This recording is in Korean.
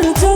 모르죠